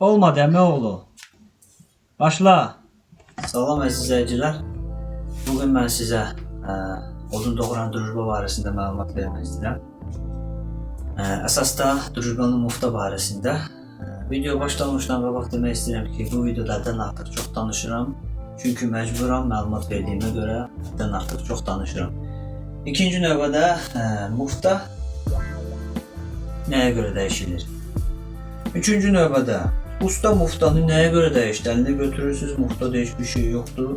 Olmadı əmioğlu. Başla. Salam əziz izləyicilər. Bu gün mən ə, odun doğuran družba barəsində məlumat vermək istəyirəm. Ə, əsasda družbanın mufta barəsində ə, video başlamışdan qabaq demək istəyirəm ki, bu videoda həddən artıq çox danışıram. Çünki məcburam məlumat verdiyimə görə həddən artıq çox danışıram. İkinci növbədə ə, mufta nəyə görə dəyişilir? Üçüncü növbədə usta muftanı nəyə görə dəyişdi? Əlində götürürsüz, muftada heç bir şey yoxdur.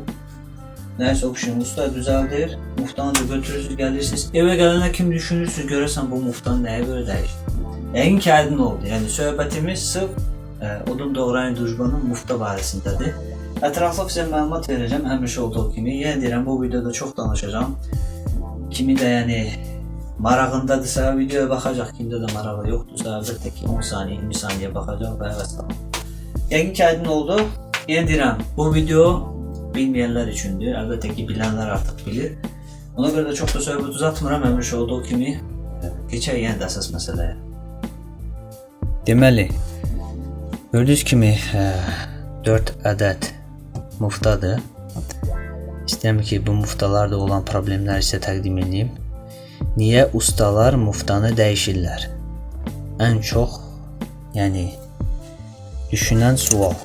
Nəysə oxşayın, usta düzəldir, muftanı da götürürsüz, gəlirsiniz. Evə gələndə kim düşünürsüz, görəsən bu muftanı nəyə görə dəyişdi? Yəqin ki, aydın oldu. Yəni söhbətimiz sırf ə, odun doğrayan dujbanın mufta barəsindədir. Ətraflı sizə məlumat verəcəm, həmişə olduğu kimi. Yenə deyirəm, bu videoda çox danışacağam. Kimi də yəni marağındadırsa videoya baxacaq, kimdə də marağı yoxdursa, əlbəttə ki 10 saniyə, 20 saniyə baxacaq və vəssalam. Yəqin ki aydın oldu. Deyirəm, bu video bilməyənlər üçündür. Əlbəttə ki bilənlər artıq bilir. Ona görə də çox da söhbət uzatmıram, həmişə olduğu kimi e, keçək yenə də əsas məsələyə. Deməli, gördüyünüz kimi 4 ədəd muftadır. İstəyirəm ki, bu muftalarda olan problemləri sizə təqdim edeyim. Niyə ustalar muftanı dəyişirlər? Ən çox, yəni düşünən sual.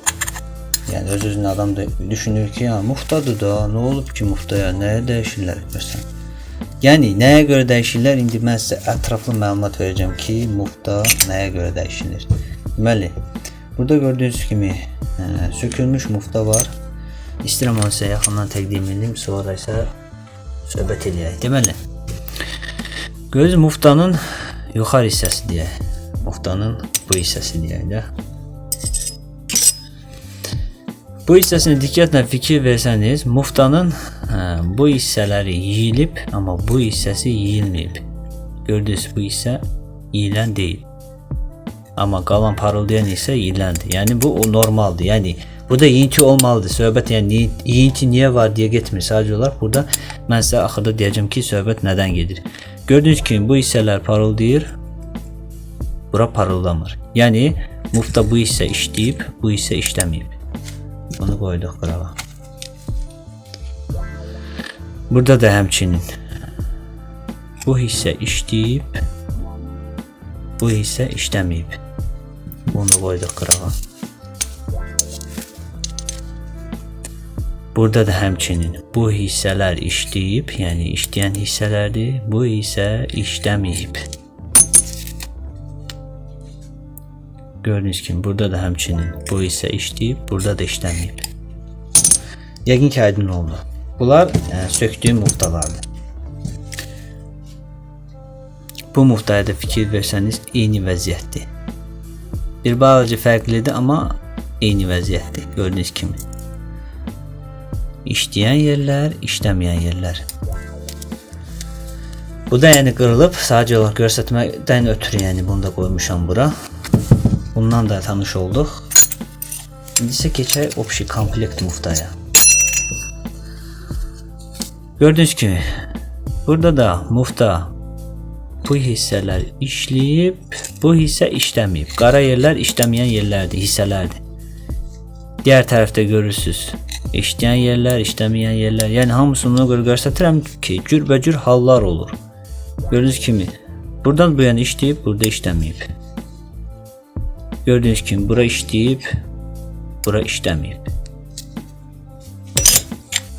Yəni öz özünə adam da düşünür ki, ya muftadır da, nə olub ki muftaya, nəyə dəyişirlər görsən? Yəni nəyə görə dəyişirlər? İndi mən sizə ətraflı məlumat verəcəm ki, mufta nəyə görə dəyişilir. Deməli, burada gördüyünüz kimi ə, sökülmüş mufta var. İstəyirəm onu sizə yaxından təqdim edim, sonra isə söhbət eləyək. Deməli, göz muftanın yuxarı hissəsi deyək. Muftanın bu hissəsi deyək də. Bu hissəsinə diqqətlə fikir versəniz, muftanın hə, bu hissələri yeyilib, amma bu hissəsi yeyilməyib. Gördünüz, bu hissə yeyilən deyil. Amma qalan parıldayan isə yeyiləndir. Yəni bu o normaldır. Yəni burada yeyinti olmalıdır. Söhbət yəni yeyinti niyə var deyə getmir. Sadəcə olaraq burada mən sizə axırda deyəcəm ki, söhbət nədən gedir. Gördüyünüz kimi bu hissələr parıldayır. Bura parıldamır. Yəni mufta bu hissə işləyib, bu hissə işləməyib. Bunu qoyduq qırağa. Burada da həmçinin bu hissə işləyib, bu hissə işləməyib. Bunu qoyduq qırağa. Burada da həmçinin bu hissələr işləyib, yəni işləyən hissələrdir. Bu isə işləməyib. Gördüyünüz kimi burada da həmçinin bu hissə işləyib, burada da işləməyib. Yəqin ki aydın oldu. Bunlar ə, sökdüyüm muftalardır. Bu muftaya da fikir versəniz eyni vəziyyətdir. Bir balaca fərqlidir, amma eyni vəziyyətdir. Gördüyünüz kimi. İşləyən yerlər, işləməyən yerlər. Bu da yəni qırılıb, sadəcə olaraq göstərməkdən ötürü yəni bunu da qoymuşam bura. Bundan da tanış olduq. İndi isə keçək opşi komplekt muftaya. Gördüyünüz kimi burada da mufta bu hissələr işləyib, bu hissə işləməyib. Qara yerlər işləməyən yerlərdir, hissələrdir. Digər tərəfdə görürsüz. İşləyən yerlər, işləməyən yerlər. Yəni hamısını görə göstərirəm ki, cürbəcür hallar olur. Gördüyünüz kimi buradan bu yana işləyib, burada işləməyib. Gördüyünüz kimi bura işləyib, bura işləməyib.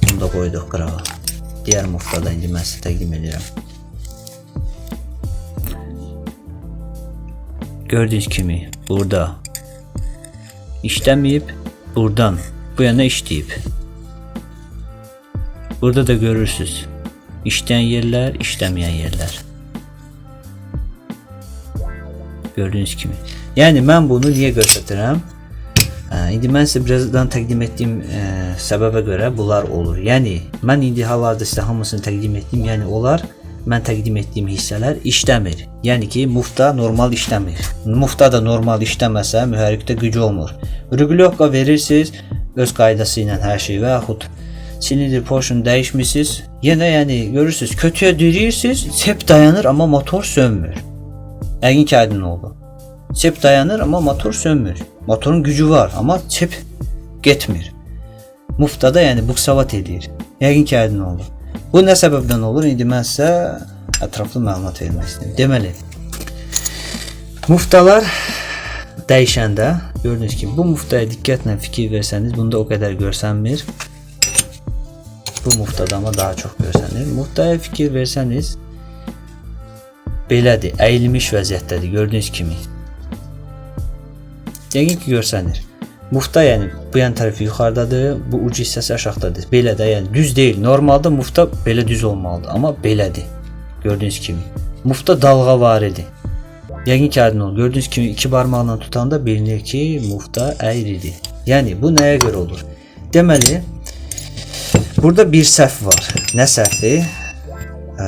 Bunu da qoyduq qırağa. Digər muftada indi mən sizə təqdim edirəm. Gördüyünüz kimi burada işləməyib, buradan bu yana işləyib. Burada da görürsüz. İşləyən yerlər, işləməyən yerlər. Gördüyünüz kimi. Yəni mən bunu niyə göstərirəm? İndi mən sizə birazdan təqdim etdiyim ə, səbəbə görə bunlar olur. Yəni mən indi hal-hazırda sizə hamısını təqdim etdim. Yəni onlar mən təqdim etdiyim hissələr işləmir. Yəni ki, mufta normal işləmir. Mufta da normal işləməsə mühərrikdə güc olmur. Regulovka verirsiniz öz qaydası ilə hər şey və yaxud silindir portion dəyişmisiniz. Yenə yəni görürsüz, kötüyə dirirsiniz, hep dayanır amma motor sönmür. Yəqin ki, aydın oldu. Çep dayanır amma motor sönmür. Motorun gücü var, amma çep getmir. Muftada yəni buksavat edir. Yəqin ki, aydın olur. Bu nə səbəbdən olur? İndi mən sizə ətraflı məlumat vermək istəyirəm. Deməli, muftalar dəyişəndə gördüyünüz kimi bu muftaya diqqətlə fikir versəniz, bunda o qədər görsənmir. Bu muftada amma daha çox görsənir. Muftaya fikir versəniz belədir, əyilmiş vəziyyətdədir gördüyünüz kimi. Yəqin ki, görsənir. Mufta yəni bu yan tərəfi yuxarıdadır, bu ucu hissəsi aşağıdadır. Belə də yəni düz deyil. Normalda mufta belə düz olmalıdır, amma belədir. Gördüyünüz kimi. Mufta dalğavaridir. Yəqin ki, aydın olur. Gördüyünüz kimi iki barmaqla tutanda bilinir ki, mufta əyridir. Yəni bu nəyə görə olur? Deməli, burada bir səhv var. Nə səhvi? Ə,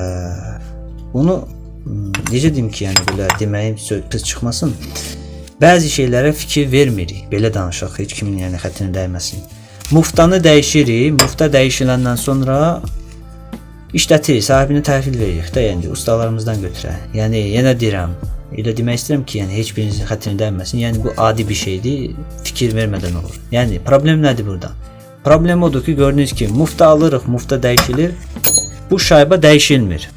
bunu hmm, necə deyim ki, yəni belə deməyim söz pis çıxmasın. Bəzi şeylərə fikir vermirik. Belə danışaq, heç kimin yəni xətrinə dəyməsin. Muftanı dəyişirik. Mufta dəyişiləndən sonra işlətirik, sahibinə təhvil veririk də, yəni ustalarımızdan götürək. Yəni yenə deyirəm, elə demək istəyirəm ki, yəni heç birinizin xətrinə dəyməsin. Yəni bu adi bir şeydir, fikir vermədən olur. Yəni problem nədir burada? Problem odur ki, gördüyünüz kimi mufta alırıq, mufta dəyişilir. Bu şayba dəyişilmir.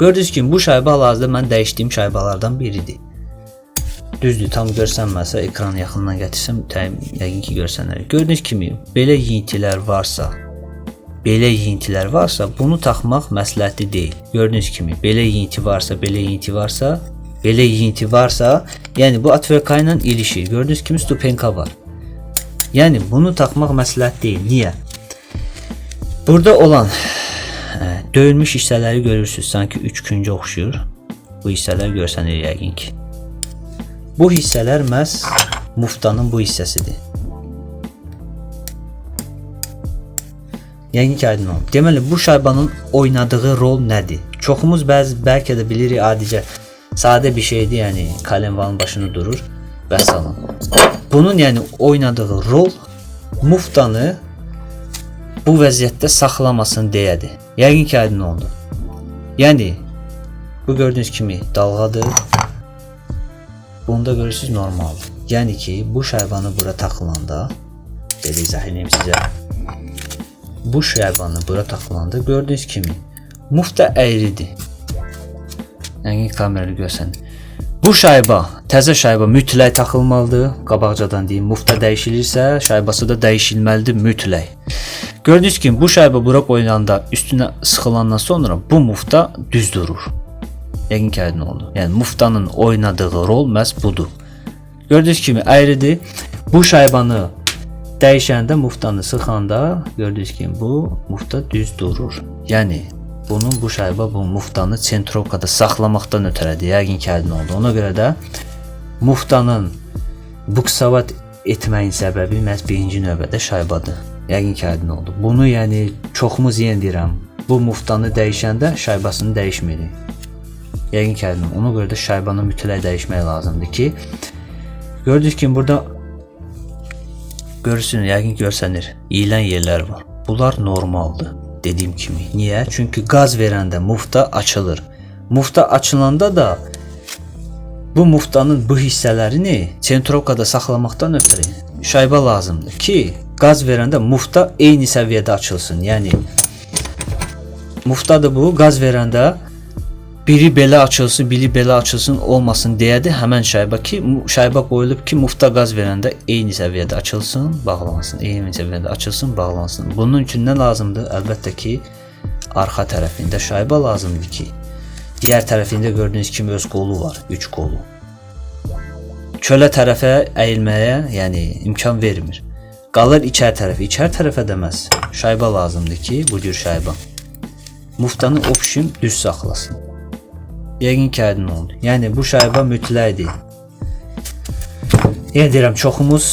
Gördüyünüz kimi bu şayba hal-hazırda mən dəyişdiyim şaybalardan biridir. Düzdür, tam görsənməsə ekranı yaxından gətirsəm, təyin yəqin ki görsənər. Gördüyünüz kimi belə yeyintilər varsa, belə yeyintilər varsa, bunu taxmaq məsləhətli deyil. Gördüyünüz kimi belə yeyinti varsa, belə yeyinti varsa, belə yeyinti varsa, yəni bu atverka ilə ilişir. Gördüyünüz kimi stupenka var. Yəni bunu taxmaq məsləhət deyil. Niyə? Burada olan ə, döyülmüş hissələri görürsüz, sanki 3 küncə oxşuyur. Bu hissələr görsənir yəqin ki. Bu hissələr məhz muftanın bu hissəsidir. Yəqin ki, aydın olub. Deməli, bu şaybanın oynadığı rol nədir? Çoxumuz bəzi bəlkə də bilirik adicə sadə bir şeydir, yəni kalenvanın başında durur və salam. Bunun yəni oynadığı rol muftanı bu vəziyyətdə saxlamasın deyədir. Yəqin ki, aydın oldu. Yəni bu gördüyünüz kimi dalğadır. Bunda görürsüz normaldır. Yəni ki, bu şaybanı bura taxılanda belə izah edeyim sizə. Bu şaybanı bura taxılanda gördüyünüz kimi mufta əyridir. Yəni kamerada görsən. Bu şayba, təzə şayba mütləq taxılmalıdır. Qabaqcadan deyim, mufta dəyişilirsə, şaybası da dəyişilməlidir mütləq. Gördüyünüz kimi bu şayba bura qoyulanda üstünə sıxılandan sonra bu mufta düz durur. Yəqin ki, aydın oldu. Yəni muftanın oynadığı rol məhz budur. Gördüyünüz kimi əyridir. Bu şaybanı dəyişəndə muftanı sıxanda gördüyünüz kimi bu mufta düz durur. Yəni bunun bu şayba bu muftanı çentrovkada saxlamaqdan ötürədir. Yəqin ki, aydın oldu. Ona görə də muftanın buksavat etməyin səbəbi məhz birinci növbədə şaybadır. Yəqin ki, aydın oldu. Bunu yəni çoxumuz yenə deyirəm. Bu muftanı dəyişəndə şaybasını dəyişmirik. Yəqin ki, aydın. Ona görə də şaybanı mütləq dəyişmək lazımdır ki, gördüyünüz kimi burada görürsünüz, yəqin görsənir. İyilən yerlər var. Bunlar normaldır. Dediyim kimi. Niyə? Çünki qaz verəndə mufta açılır. Mufta açılanda da bu muftanın bu hissələrini çentrovkada saxlamaqdan ötürü şayba lazımdır ki, qaz verəndə mufta eyni səviyyədə açılsın. Yəni muftadır bu, qaz verəndə biri belə açılsın, biri belə açılsın olmasın deyədir həmən şayba ki, şayba qoyulub ki, mufta qaz verəndə eyni səviyyədə açılsın, bağlansın, eyni səviyyədə açılsın, bağlansın. Bunun üçün nə lazımdır? Əlbəttə ki, arxa tərəfində şayba lazımdır ki, digər tərəfində gördüyünüz kimi öz qolu var, 3 qolu. Çölə tərəfə əyilməyə, yəni imkan vermir. Qalır içər tərəfə, içər tərəfə deməz. Şayba lazımdır ki, bu cür şayba. Muftanı opşim düz saxlasın. Yəqin ki, aydın oldu. Yəni bu şayba mütləqdir. Yenə deyirəm, çoxumuz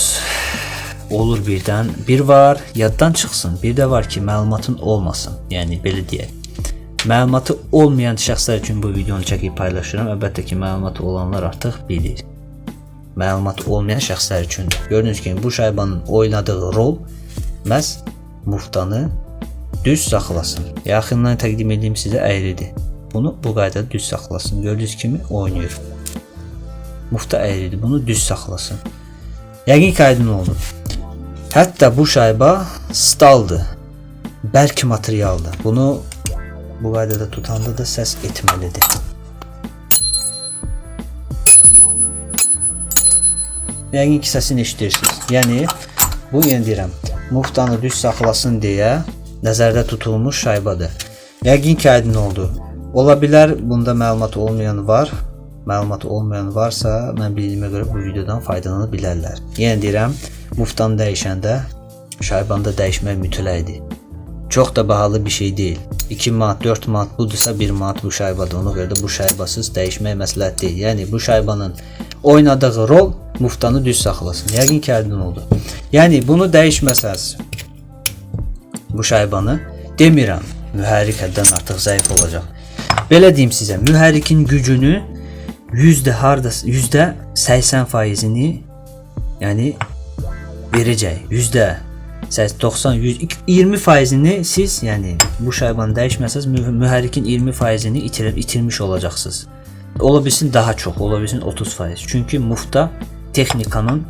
olur birdən. Bir var, yaddan çıxsın. Bir də var ki, məlumatın olmasın. Yəni belə deyək. Məlumatı olmayan şəxslər üçün bu videonu çəkib paylaşıram. Əlbəttə ki, məlumatı olanlar artıq bilir. Məlumat olmayan şəxslər üçün. Gördüyünüz kimi bu şaybanın oynadığı rol məhz muftanı düz saxlasın. Yaxından təqdim edeyim sizə əyridir. Bunu bu qaydada düz saxlasın. Gördüyünüz kimi oynayır. Mufta əyridir. Bunu düz saxlasın. Yəqin ki, aydın oldu. Hətta bu şayba staldır. Bərk materialdır. Bunu bu qaydada tutanda da səs etməlidir. Yəqin ki, səsini eşidirsiniz. Yəni bu yenə deyirəm, muftanı düz saxlasın deyə nəzərdə tutulmuş şaybadır. Yəqin ki, aydın oldu. Ola bilər bunda məlumat olmayan var. Məlumat olmayan varsa, mən bildiyimə görə bu videodan faydalana bilərlər. Yenə deyirəm, muftanı dəyişəndə şaybanda dəyişmək mütləqdir. Çox da bahalı bir şey deyil. 2 manat, 4 manat budursa 1 manat bu şaybadır. Ona görə də bu şaybasız dəyişmək məsləhət deyil. Yəni bu şaybanın oynadığı rol muftanı düz saxlasın. Yəqin ki, aydın oldu. Yəni bunu dəyişməsəz bu şaybanı demirəm. Mühərrik həddən artıq zəif olacaq. Belə deyim sizə, mühərrikin gücünü yüzdə harda yüzdə 80 faizini yəni verəcək. Yüzdə 90 100 20 faizini siz yəni bu şaybanı dəyişməsəz mü- mühərrikin 20 faizini itirib itirmiş olacaqsınız. Ola bilsin daha çox, ola bilsin 30 faiz. Çünki mufta texnikanın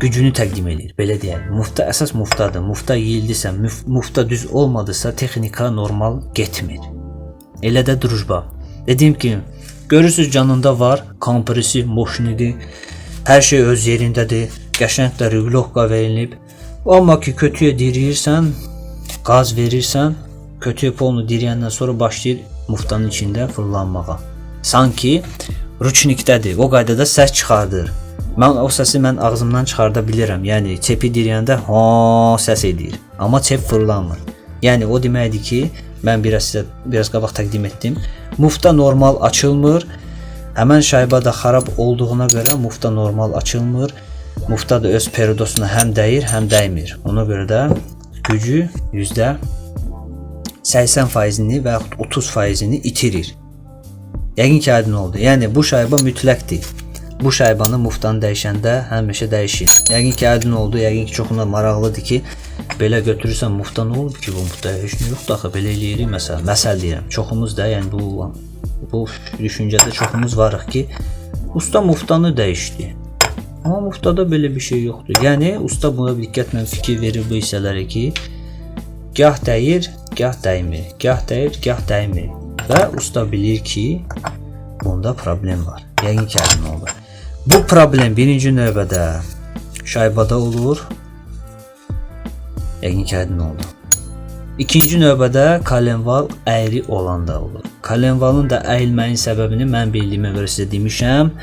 gücünü təqdim edir. Belə deyək. Mufta əsas muftadır. Mufta yeyildisə, mufta düz olmadısa texnika normal getmir. Elə də drujba. Dediyim kimi, görürsüz canında var, kompresi, moşnidir. Hər şey öz yerindədir. Qəşəng də regulovka verilib. Amma ki kötüyə diriyirsən, qaz verirsən, kötüyə polnu diriyəndən sonra başlayır muftanın içində fırlanmağa. Sanki ruçnikdədir. O qaydada səs çıxardır. Mən o səsi mən ağzımdan çıxarda bilirəm. Yəni çepi diriyəndə ha səs edir. Amma çep fırlanmır. Yəni o deməkdir ki, mən biraz sizə biraz qabaq təqdim etdim. Mufta normal açılmır. Həmən şayba da xarab olduğuna görə mufta normal açılmır. Mufta da öz peridosuna həm dəyir, həm dəymir. Ona görə də gücü yüzdə 80 faizini və yaxud 30 faizini itirir. Yəqin ki, aydın oldu. Yəni bu şayba mütləqdir. Bu şaybanı muftanı dəyişəndə həmişə dəyişin. Yəqin ki, aydın oldu. Yəqin ki, çoxuna maraqlıdır ki, belə götürürsən mufta nə olub ki, bu mufta heç nə yoxdur axı, belə eləyirik məsəl. Məsəl deyirəm. Çoxumuz da, yəni bu bu düşüncədə çoxumuz varıq ki, usta muftanı dəyişdi. Amma muftada belə bir şey yoxdur. Yəni usta buna diqqətlə fikir verir bu hissələrə ki, gah dəyir, gah dəymir. Gah dəyir, gah dəymir. Və usta bilir ki, bunda problem var. Yəqin ki, aydın oldu. Bu problem birinci növbədə şaybada olur. Yəqin ki, aydın oldu. İkinci növbədə kalenval əyri olanda olur. Kalenvalın da əyilməyin səbəbini mən bildiyimə görə sizə demişəm.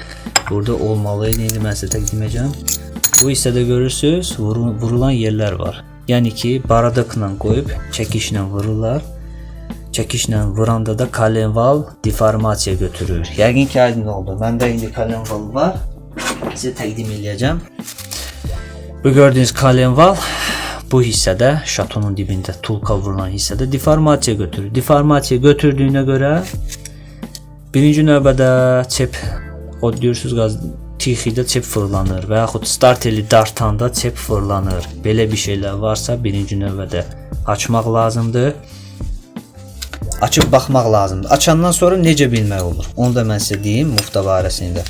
Burada olmalı idi. İndi mən sizə təqdim edəcəm. Bu hissədə görürsüz, vurun, vurulan yerlər var. Yəni ki, baradakla qoyub çəkişlə vururlar. Çəkişlə vuranda da kalenval deformasiya götürür. Yəqin ki, aydın oldu. Məndə indi kalenval var. Sizə təqdim edəcəm. Bu gördüyünüz kalenval bu hissədə şatonun dibində tulka vurulan hissədə deformasiya götürür. Deformasiya götürdüyünə görə birinci növbədə çep o deyirsiniz qaz tixidə çep fırlanır və yaxud starteri dartanda çep fırlanır. Belə bir şeylər varsa birinci növbədə açmaq lazımdır. Açıb baxmaq lazımdır. Açandan sonra necə bilmək olur? Onu da mən sizə deyim mufta barəsində.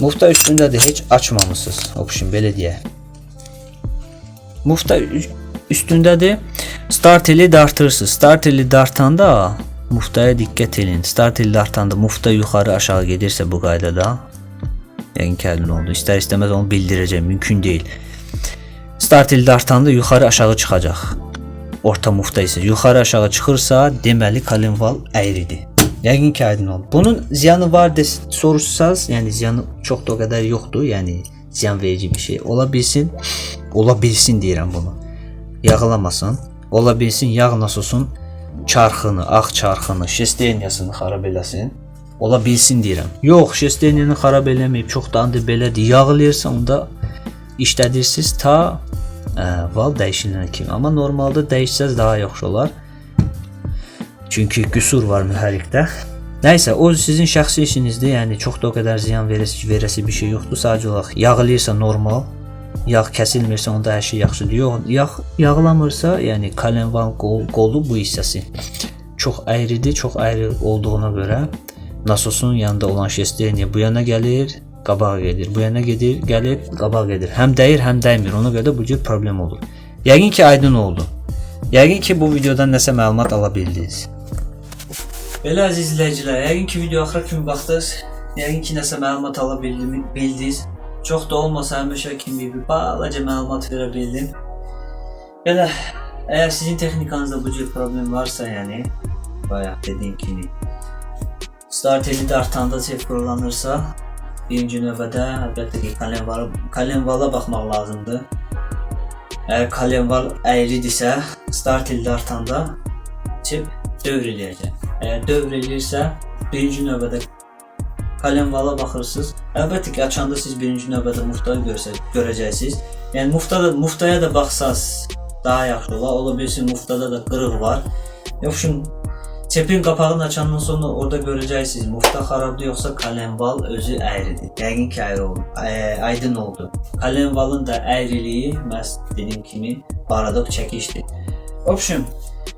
Mufta üstündədir, heç açmamısınız. Option belə deyək. Mufta üstündədir. Start eli dartırsınız. Start eli dartanda muftaya diqqət edin. Start eli dartanda mufta yuxarı aşağı gedirsə bu qaydada yəni kəllin oldu. İstər istəməz onu bildirəcəm. Mümkün deyil. Start eli dartanda yuxarı aşağı çıxacaq. Orta mufta isə yuxarı aşağı çıxırsa, deməli kalinval əyridir. Yəqin ki, aydın oldu. Bunun ziyanı var desə soruşsaz, yəni ziyanı çox da o qədər yoxdur, yəni ziyan verici bir şey ola bilsin. Ola bilsin deyirəm bunu. Yağlamasın. Ola bilsin yağ nasosun çarxını, ağ çarxını, şesteniyasını xarab eləsin. Ola bilsin deyirəm. Yox, şesteniyanı xarab eləməyib, çoxdandır belədir. Yağlayırsa onda işlədirsiniz ta ə, val dəyişilənə kimi. Amma normalda dəyişsəz daha yaxşı olar. Çünki qüsur var mühərrikdə. Nəysə, o sizin şəxsi işinizdir. Yəni çox da o qədər ziyan verəsi, verəsi bir şey yoxdur. Sadəcə olaraq yağlayırsa normal, yağ kəsilmirsə onda hər şey yaxşıdır. Yox, yağ yağlamırsa, yəni kalenvan qol, qolu bu hissəsi çox əyridir, çox əyri olduğuna görə nasosun yanında olan şestleriniya bu yana gəlir, qabağa gedir. Bu yana gedir, gəlib qabağa gedir. Həm dəyir, həm dəymir. Ona görə də bu cür problem olur. Yəqin ki aydın oldu. Yəqin ki bu videodan nəsə məlumat ala bildiniz. Belə əziz izləyicilər, yəqin ki video axıra kimi baxdınız. Yəqin ki nəsə məlumat ala bildim, bildiniz. Çox da olmasa həmişə kimi bir balaca məlumat verə bildim. Belə əgər sizin texnikanızda bu cür problem varsa, yəni bayaq dediyim kimi start eli dartanda çevrilanırsa, birinci növbədə əlbəttə ki kalenvala, kalenvala baxmaq lazımdır. Əgər kalenval əyridirsə, start eli dartanda çip dövr eləyəcək. Dövr eləyirsə, birinci növbədə kalenvala baxırsınız. Əlbəttə ki, açanda siz birinci növbədə muftayı görsə, görəcəksiniz. Yəni mufta da muftaya da baxsaz daha yaxşı olar. Ola bilsin muftada da qırıq var. Yoxşun çepin qapağını açandan sonra orada görəcəksiniz. Mufta xarabdır yoxsa kalenval özü əyridir. Yəqin ki, əyri oldu. Ə, aydın oldu. Kalenvalın da əyriliyi məhz dediyim kimi paradoks çəkişdir. Option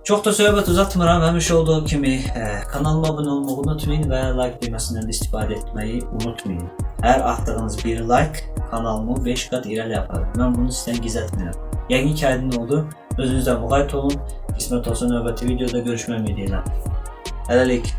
Çox da söhbət uzatmıram. Həmişə olduğu kimi ə, kanalıma abunə olmağı unutmayın və like düyməsindən də istifadə etməyi unutmayın. Hər atdığınız bir like kanalımı 5 qat irəli aparır. Mən bunu sizdən gizlətmirəm. Yəqin ki, aydın oldu. Özünüzdən müğayət olun. Qismət olsa növbəti videoda görüşmək ümidi ilə. Hələlik.